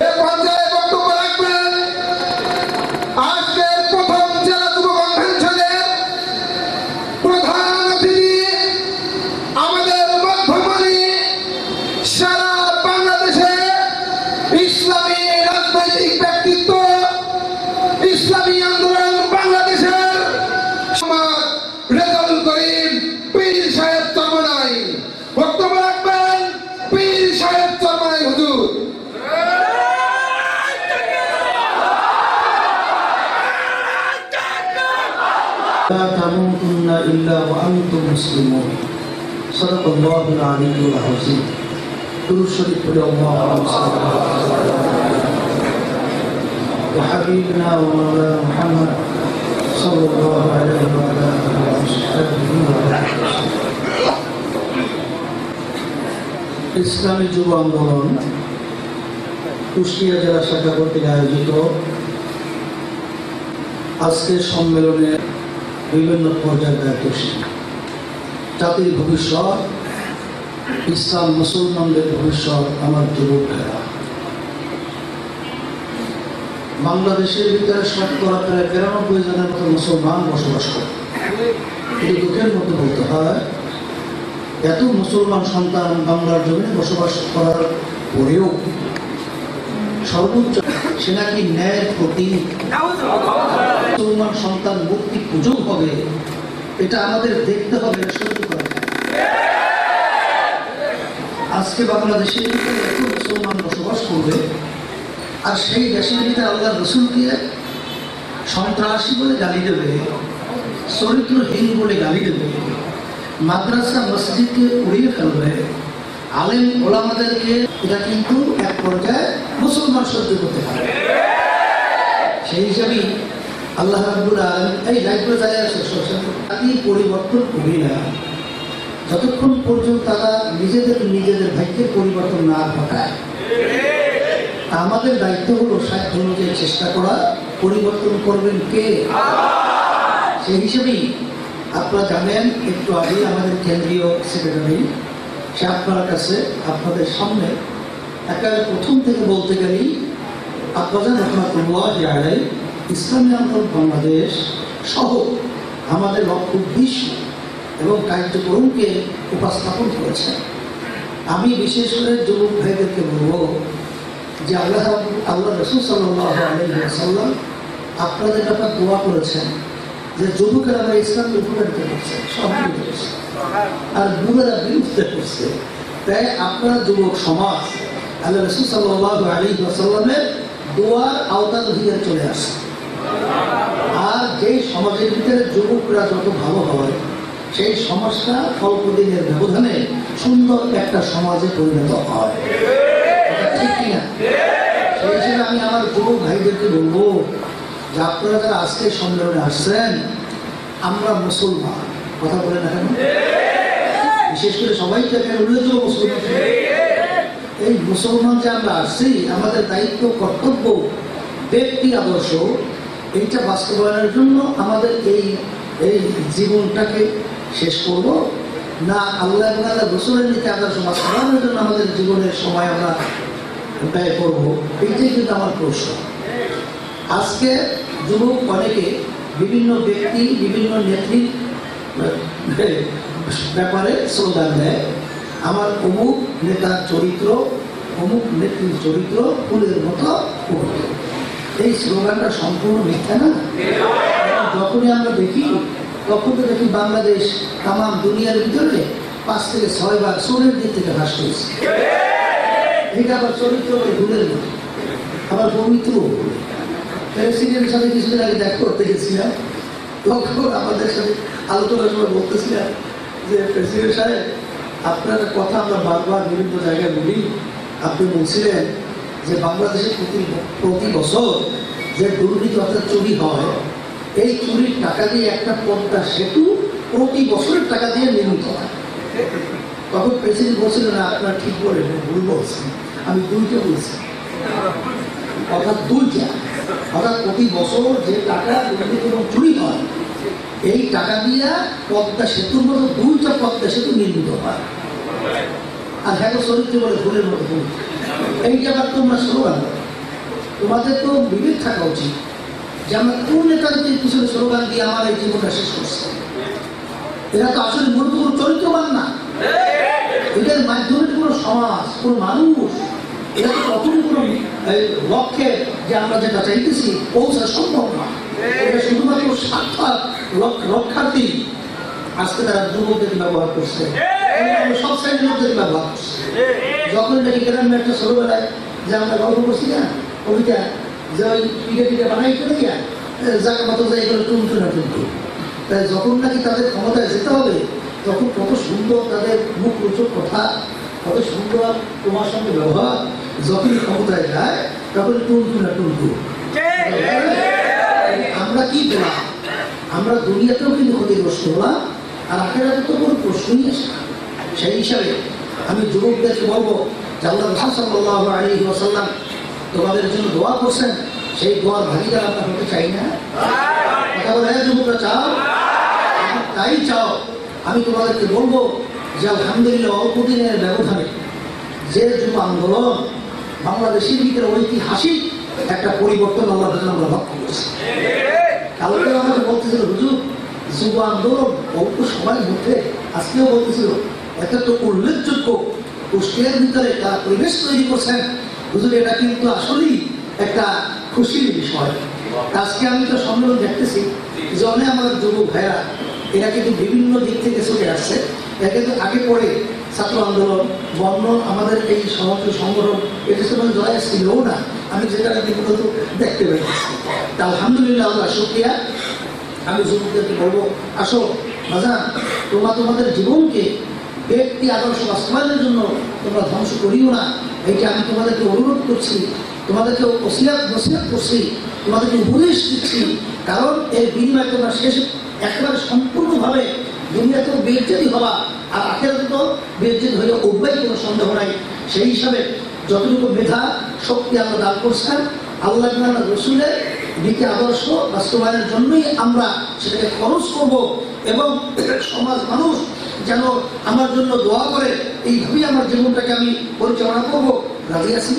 Everybody لا تموتن إلا وأنتم مسلمون صدق الله العلي العظيم درود شريف اللهم صل على وحبيبنا ومولانا محمد صلى الله عليه وعلى آله وصحبه وسلم ইসলামী যুব আন্দোলন কুষ্টিয়া জেলা শাখা কর্তৃক আয়োজিত আজকের সম্মেলনে বিভিন্ন পর্যায়ে দায়িত্বশীল। জাতির ভবিষ্যৎ, ইসলাম মুসলমানদের ভবিষ্যৎ আমার যুবকেরা বাংলাদেশের ভিতরে শতকরা প্রায় বিরানব্বই জনের মতো মুসলমান বসবাস করে। দুঃখের মতো বলতে হয়, এত মুসলমান সন্তান বাংলার জমিনে বসবাস করার পরেও সর্বোচ্চ, সে নাকি ন্যায়ের প্রতি মুসলমান সন্তান মুক্তি পুজো হবে। এটা আমাদের দেখতে হবে আজকে বাংলাদেশে এত মুসলমান বসবাস করবে, আর সেই দেশের ভিতরে আল্লাহ রসুলকে সন্ত্রাসী বলে গালি দেবে, চরিত্রহীন বলে গালি দেবে, মাদ্রাসা, মসজিদকে উড়িয়ে ফেলবে আলেম ওলামাদেরকে এটা কিন্তু এক পর্যায়ে মুসলমান সহ্য করতে পারে। সেই হিসাবেই আল্লাহ আলামিন এই দায়িত্ব যায় আছে পরিবর্তন করি না। যতক্ষণ পর্যন্ত তারা নিজেদের নিজেদের ভাগ্যের পরিবর্তন না ঘটায়। আমাদের দায়িত্ব হলো সাধ্য অনুযায়ী চেষ্টা করা, পরিবর্তন করবেন কে? সেই হিসেবেই আপনারা জানেন, একটু আগে আমাদের কেন্দ্রীয় সেক্রেটারি সে আপনার কাছে, আপনাদের সামনে একেবারে প্রথম থেকে বলতে গেলেই আপনাদের আপনার রহমাতুল্লাহ আলাই ইসলামী আন্দোলন বাংলাদেশ সহ আমাদের লক্ষ্য উদ্দেশ্য এবং কার্যক্রমকে উপস্থাপন করেছেন। আমি বিশেষ করে যুবক ভাইদেরকে বলব যে আল্লাহ আল্লাহ রসুল সাল্লাহ আলহিহাসাল্লাম আপনাদের ব্যাপার দোয়া করেছেন। যে ইসলামকে করছে করছে আর বিরুদ্ধে করছে তাই যুবক সমাজ, আল্লাহ রসুল সাল্লাহ আলী দোয়ার চলে আসে আর যেই সমাজের ভিতরে যুবকরা যত ভালো হয়, সেই সমাজটা অল্প দিনের ব্যবধানে সুন্দর একটা সমাজে পরিণত হয়। ঠিক কিনা? সেই হিসেবে আমি আমার যুবক ভাইদেরকে বলব যে আপনারা যারা আজকে সম্মেলনে আসছেন, আমরা মুসলমান। কথা বলে না কেন? বিশেষ করে সবাই তো এখানে মুসলমান। এই মুসলমান যে আমরা আসছি, আমাদের দায়িত্ব, কর্তব্য, ব্যক্তি আদর্শ, এইটা বাস্তবায়নের জন্য আমাদের এই এই জীবনটাকে শেষ করব। না আল্লাহ আল্লাহ রসুলের নীতি আদর্শ বাস্তবায়নের জন্য আমাদের জীবনের সময় আমরা ব্যয় করব, এইটাই কিন্তু আমার প্রশ্ন। আজকে যুবক অনেকে বিভিন্ন ব্যক্তি, বিভিন্ন নেত্রী, ব্যাপারে স্লোগান দেয়। আমার অমুক নেতার চরিত্র, অমুক নেত্রীর চরিত্র ফুলের মতো পবিত্র এই স্লোগানটা সম্পূর্ণ মিথ্যা না? যখনই আমরা দেখি, তখন তো দেখি বাংলাদেশ তাম দুনিয়ার ভিতরে পাঁচ থেকে ছয় বার সোনের দিক থেকে হ্রাস করেছে এটা আবার চরিত্র ভুলের মতো। আবার পবিত্র আগে করতে সাথে যে প্রেসিডেন্ট সাহেব, আপনার কথা আমরা বারবার বিভিন্ন জায়গায় বলি। আপনি বলছিলেন যে প্রতি প্রতি বছর যে চুরি হয়, এই চুরির টাকা দিয়ে একটা পদ্মা সেতু প্রতি বছরের টাকা দিয়ে নির্মিত হয়। তখন প্রেসিডেন্ট বলছিলেন না, আপনার ঠিক বলেন, ভুল বলছেন। আমি দুইটা বলছি। অর্থাৎ দুইটা। অর্থাৎ প্রতি বছর যে টাকা দুর্নীতি এবং চুরি হয়, এই টাকা দিয়া পদ্মা সেতুর মতো দুইটা পদ্মা সেতু নির্মিত হয়। আর হ্যাঁ চরিত্র বলে ভুলের মতো ভুল এইটা আবার তোমরা স্লোগান তোমাদের তো বিবেক থাকা উচিত যে আমরা কোন নেতাদের পিছনে স্লোগান দিয়ে আমার এই জীবনটা শেষ করছে। এরা তো আসলে মূলত কোনো চরিত্রবান না। এদের মাধ্যমে কোনো সমাজ, কোনো মানুষ এরা তো কখনই কোনো এই, লক্ষ্যে যে আমরা যেটা চাইতেছি, পৌঁছা সম্ভব না। এটা শুধুমাত্র স্বার্থার রক্ষার্থী আজকে তারা যুবকদের ব্যবহার করছে। সব শ্রেণির লোকদের ব্যবহার করছে। যখন নাকি গ্রামে একটা ছোটবেলায় যে আমরা গল্প করছি না কবিতা যে ওই পিঠে পিঠে বানাই করে গিয়া যাকে মতো যাই করে টুনটু না টুনটু তাই যখন নাকি তাদের ক্ষমতায় যেতে হবে, তখন কত সুন্দর তাদের মুখ রোচক কথা, কত সুন্দর তোমার সঙ্গে ব্যবহার যখনই ক্ষমতায় যায় তখন টুনটু না টুনটু আমরা কি পেলাম? আমরা দুনিয়াতেও কিন্তু ক্ষতিগ্রস্ত হলাম আর আখেরাতে তো কোনো প্রশ্নই আসে সেই হিসাবে আমি যুবকদেরকে বলব যে আল্লাহ আলী তোমাদের জন্য দোয়া করছেন, সেই দোয়ার ভাগিদার আমরা হতে চাই না। কথা বলে হ্যাঁ যুবকরা, চাও? তাই চাও। আমি তোমাদেরকে বলব যে আলহামদুলিল্লাহ অল্প দিনের ব্যবধানে যে যুব আন্দোলন বাংলাদেশের ভিতরে ঐতিহাসিক একটা পরিবর্তন আল্লাহ তাআলা আমরা লক্ষ্য করছি। কালকে আমাকে বলতেছিল, হুজুর, যুব আন্দোলন অল্প সময়ের মধ্যে আজকেও বলতেছিল এটা তো উল্লেখযোগ্য কুষ্টিয়ার ভিতরে তারা পরিবেশ তৈরি করছেন। হুজুর, এটা কিন্তু আসলেই একটা খুশির বিষয়। আজকে আমি তো সম্মেলন দেখতেছি যে অনেক আমার যুবক ভাইরা এরা কিন্তু বিভিন্ন দিক থেকে চলে আসছে। কিন্তু আগে পড়ে ছাত্র আন্দোলন বর্ণ আমাদের এই সমাজ সংগঠন এটা সময় জয় ছিলও না, আমি যেটা মূলত দেখতে পেয়েছি। তা আলহামদুলিল্লাহ, আল্লাহ শুক্রিয়া। আমি যুবকদেরকে বলব, আসো, বাজান, তোমরা তোমাদের জীবনকে ব্যক্তি, আদর্শ, বাস্তবায়নের জন্য তোমরা ধ্বংস করিও না। এইটা আমি তোমাদেরকে অনুরোধ করছি, তোমাদেরকে ওসিয়াত, নসিয়াত করছি, তোমাদেরকে উপদেশ দিচ্ছি। কারণ এর বিনিময়ে তোমরা শেষ একেবারে সম্পূর্ণভাবে দুনিয়াতেও বেজ্জাতি হবা আর আখেরাতে তো বেজ্জাতি হয়ে উঠবেই কোনো সন্দেহ নাই। সেই হিসাবে যতটুকু মেধা শক্তি আমরা দান করছেন আল্লাহ রসুলের নীতি আদর্শ বাস্তবায়নের জন্যই আমরা সেটাকে খরচ করব এবং সমাজ মানুষ যেন আমার জন্য দোয়া করে এইভাবেই আমার জীবনটাকে আমি পরিচালনা করব। রাজি আছি